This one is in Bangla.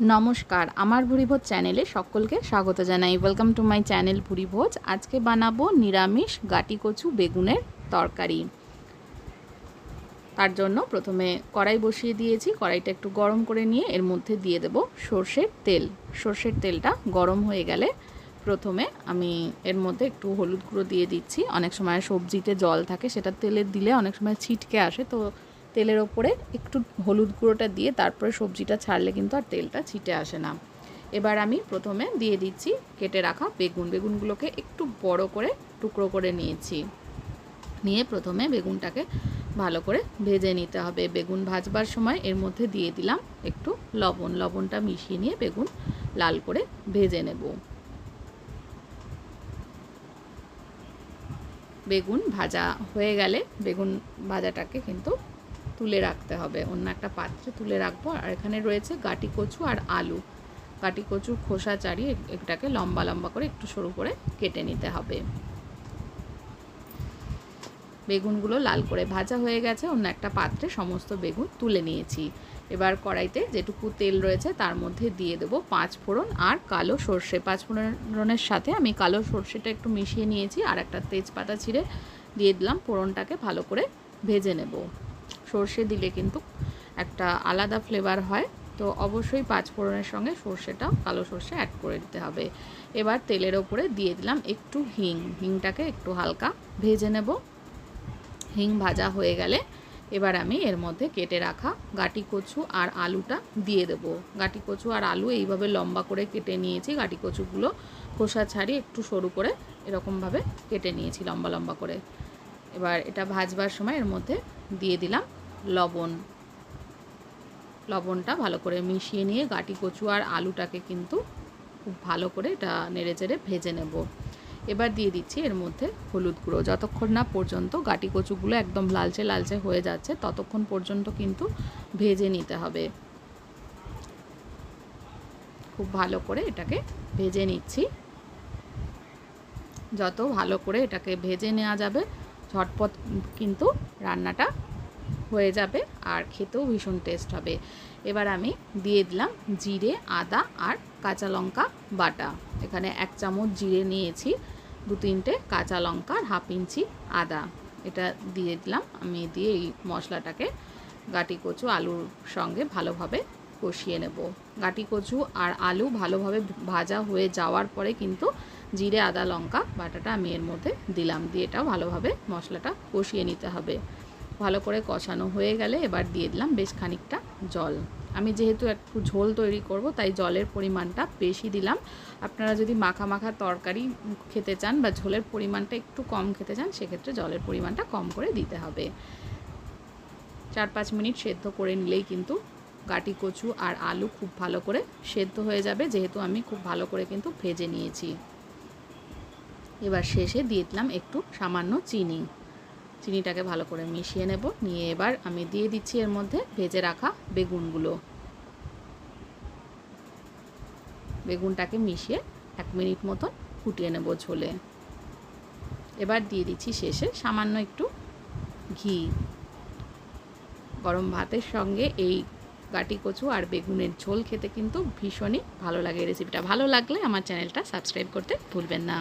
নমস্কার, আমার ভুরিভোজ চ্যানেলে সকলকে স্বাগত জানাই। ওয়েলকাম টু মাই চ্যানেল ভুরিভোজ। আজকে বানাবো নিরামিষ গাটি কচু বেগুনের তরকারি। তার জন্য প্রথমে কড়াই বসিয়ে দিয়েছি। কড়াইটা একটু গরম করে নিয়ে এর মধ্যে দিয়ে দেব সর্ষের তেল। সর্ষের তেলটা গরম হয়ে গেলে প্রথমে আমি এর মধ্যে একটু হলুদ গুঁড়ো দিয়ে দিচ্ছি। অনেক সময় সবজিতে জল থাকে, সেটা তেলে দিলে অনেক সময় ছিটকে আসে, তো তেলের ওপরে একটু হলুদ গুঁড়োটা দিয়ে তারপরে সবজিটা ছাড়লে কিন্তু আর তেলটা ছিটে আসে না। এবার আমি প্রথমে দিয়ে দিচ্ছি কেটে রাখা বেগুন। বেগুনগুলোকে একটু বড় করে টুকরো করে নিয়েছি। নিয়ে প্রথমে বেগুনটাকে ভালো করে ভেজে নিতে হবে। বেগুন ভাজবার সময় এর মধ্যে দিয়ে দিলাম একটু লবণ। লবণটা মিশিয়ে নিয়ে বেগুন লাল করে ভেজে নেব। বেগুন ভাজা হয়ে গেলে বেগুন ভাজাটাকে কিন্তু তুলে রাখতে হবে। অন্য একটা পাত্রে তুলে রাখব। আর এখানে রয়েছে গাটি কচু আর আলু। গাটি কচু খোসা চাড়িয়ে এটাকে লম্বা লম্বা করে একটু সরু করে কেটে নিতে হবে। বেগুনগুলো লাল করে ভাজা হয়ে গেছে। অন্য একটা পাত্রে সমস্ত বেগুন তুলে নিয়েছি। এবার কড়াইতে যেটুকু তেল রয়েছে তার মধ্যে দিয়ে দেবো পাঁচ ফোড়ন আর কালো সর্ষে। পাঁচ ফোড়নের সাথে আমি কালো সর্ষেটা একটু মিশিয়ে নিয়েছি। আর একটা তেজপাতা ছিঁড়ে দিয়ে দিলাম। ফোড়নটাকে ভালো করে ভেজে নেব। সর্ষে দিলে কিন্তু একটা আলাদা ফ্লেভার হয়। তো অবশ্যই পাঁচফোড়নের সঙ্গে সর্ষেটা, কালো সর্ষে অ্যাড করে দিতে হবে। এবার তেলের ওপরে দিয়ে দিলাম একটু হিং। হিংটাকে একটু হালকা ভেজে নেব। হিং ভাজা হয়ে গেলে এবার আমি এর মধ্যে কেটে রাখা গাটি কচু আর আলুটা দিয়ে দেব। গাটি কচু আর আলু এইভাবে লম্বা করে কেটে নিয়েছি। গাটি কচুগুলো খোসা ছাড়িয়ে একটু সরু করে এরকমভাবে কেটে নিয়েছি লম্বা লম্বা করে। এবার এটা ভাজবার সময় এর মধ্যে দিয়ে দিলাম লবণ। লবণটা ভালো করে মিশিয়ে নিয়ে গাটি কচু আর আলুটাকে কিন্তু খুব ভালো করে এটা নেড়ে চেড়ে ভেজে নেব। এবার দিয়ে দিচ্ছি এর মধ্যে হলুদ গুঁড়ো। যতক্ষণ না পর্যন্ত গাটি কচুগুলো একদম লালচে লালচে হয়ে যাচ্ছে, ততক্ষণ পর্যন্ত কিন্তু ভেজে নিতে হবে। খুব ভালো করে এটাকে ভেজে নিচ্ছি। যত ভালো করে এটাকে ভেজে নেওয়া যাবে ঝটপট কিন্তু রান্নাটা হয়ে যাবে আর খেতেও ভীষণ টেস্ট হবে। এবার আমি দিয়ে দিলাম জিরে, আদা আর কাঁচা লঙ্কা বাটা। এখানে এক চামচ জিরে নিয়েছি, দু তিনটে কাঁচা লঙ্কা আর হাফ ইঞ্চি আদা। এটা দিয়ে দিলাম, আমি দিয়ে এই মশলাটাকে গাটি কচু আলুর সঙ্গে ভালোভাবে কষিয়ে নেব। গাটি কচু আর আলু ভালোভাবে ভাজা হয়ে যাওয়ার পরে কিন্তু জিরে, আদা, লঙ্কা, বাটাটা আমি এর মধ্যে দিলাম। দিয়ে এটাও ভালোভাবে মশলাটা কষিয়ে নিতে হবে। ভালো করে কষানো হয়ে গেলে এবার দিয়ে দিলাম বেশ খানিকটা জল। আমি যেহেতু একটু ঝোল তৈরি করব, তাই জলের পরিমাণটা বেশি দিলাম। আপনারা যদি মাখা মাখা তরকারি খেতে চান বা ঝোলের পরিমাণটা একটু কম খেতে চান, সেক্ষেত্রে জলের পরিমাণটা কম করে দিতে হবে। চার পাঁচ মিনিট সেদ্ধ করে নিলেই কিন্তু গাটি, কচু আর আলু খুব ভালো করে সেদ্ধ হয়ে যাবে। যেহেতু আমি খুব ভালো করে কিন্তু ভেজে নিয়েছি। এবার শেষে দিয়ে দিলাম একটু সামান্য চিনি। চিনিটাকে ভালো করে মিশিয়ে নেব। নিয়ে এবার আমি দিয়ে দিচ্ছি এর মধ্যে ভেজে রাখা বেগুনগুলো। বেগুনটাকে মিশিয়ে এক মিনিট মতন ফুটিয়ে নেব ঝোলে। এবার দিয়ে দিচ্ছি শেষে সামান্য একটু ঘি। গরম ভাতের সঙ্গে এই গাটি কচু আর বেগুনের ঝোল খেতে কিন্তু ভীষণই ভালো লাগে রেসিপিটা ভালো লাগলে আমার চ্যানেলটা সাবস্ক্রাইব করতে ভুলবেন না।